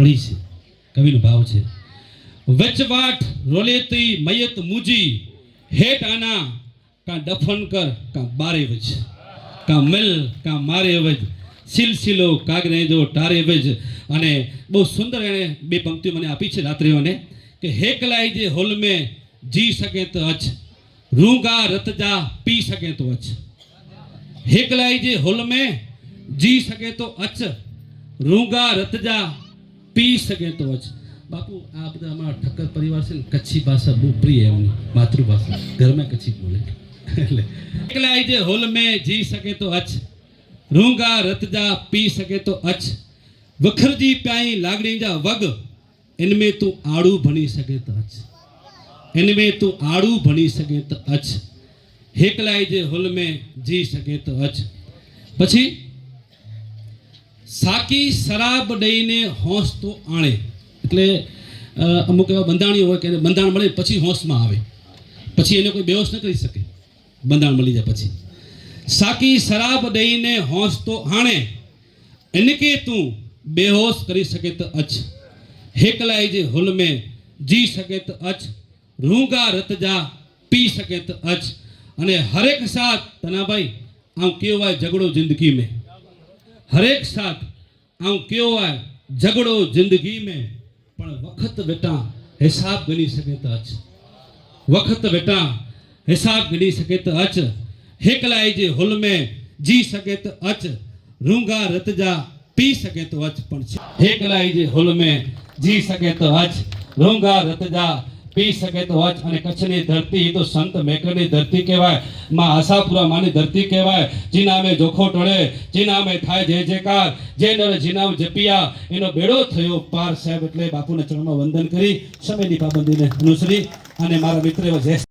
પડી છે કવિનો ભાવ છે. વચવાટ રોલેતી મયત મુજી, હેટ આના, કા દફન કર, કા બારે વજ. કા મિલ, કા મારે વજ. સિલસિલો કાગને જો ટારે વજ. અને બહુ સુંદર એણે બે પંક્તિઓ મને આપી છે રાત્રિઓને કે હેકલાઈ જે હોલ મેં જી શકે તો અચ રૂંગા રતજા પી શકે તો અચ હેકલાઈ જે હોલ મેં જી શકે તો અચ રૂંગા રતજા પી શકે તો અચ બાપુ, આ બધા અમારા ઠક્કર પરિવાર છે ને, કચ્છી ભાષા બહુ પ્રિય એમની માતૃભાષા. ઘરમાં કચ્છી બોલે. એટલે એકલાઈ જે હોલ મેં જી શકે તો અચ રૂંગા રતજા પી શકે તો અચ વખરજી પ્યાઈ લાગણી જા વગ. એનમે તું આડું ભણી શકે તો અચ એનમે તું આડું ભણી શકે તો અચ હેકલાઈ જે હોલ મેં જી શકે તો અચ પછી સાકી શરાબ દઈને હોંશ તો આણે. એટલે અમુક એવા બંધાણીઓ હોય કે બંધાણ મળે, પછી હોંશમાં આવે. પછી એને કોઈ બેહોશ ન કરી શકે. બંધાણ મળી જાય પછી. સાકી શરાબ દઈને હોંશ તો આણે. એને કે તું બેહોશ કરી શકે તો અચ હેકલાઈ જે હુલમે, જી શકે તો અચ રૂંગા રતજા પી શકે તો અચ અને હરેક સાથ તનાભાઈ આમ કેવાય ઝઘડો જિંદગી મેં. હરેક સાથ આમ કેવાય ઝઘડો જિંદગી મેં, પણ વખત બેટા હિસાબ ગણી શકે તો અચ. વખત બેટા હિસાબ ગણી શકે તો અચ. હેકલાઈ જે હુલ મેં જી શકે તો અચ. રૂંગા રતજા પી શકે તો અચ પણ છે. હેકલાઈ જે હુલ જી શકે તો અચ. રૂંગા રતજા પી શકે તો અચ અને કચ્છની ધરતી તો સંત મેકરની ધરતી કહેવાય, માં આશાપુરા માની ધરતી કહેવાય. જીનામે જોખો ટળે જીનામે થાય જય જયકાર, જે નર જીનામ જપિયા, એનો બેડો થયો પાર સાહેબ એટલે બાપુના ચરણમાં વંદન કરી, સમયની પાબંદીને અનુસરી, અને મારા મિત્ર એવા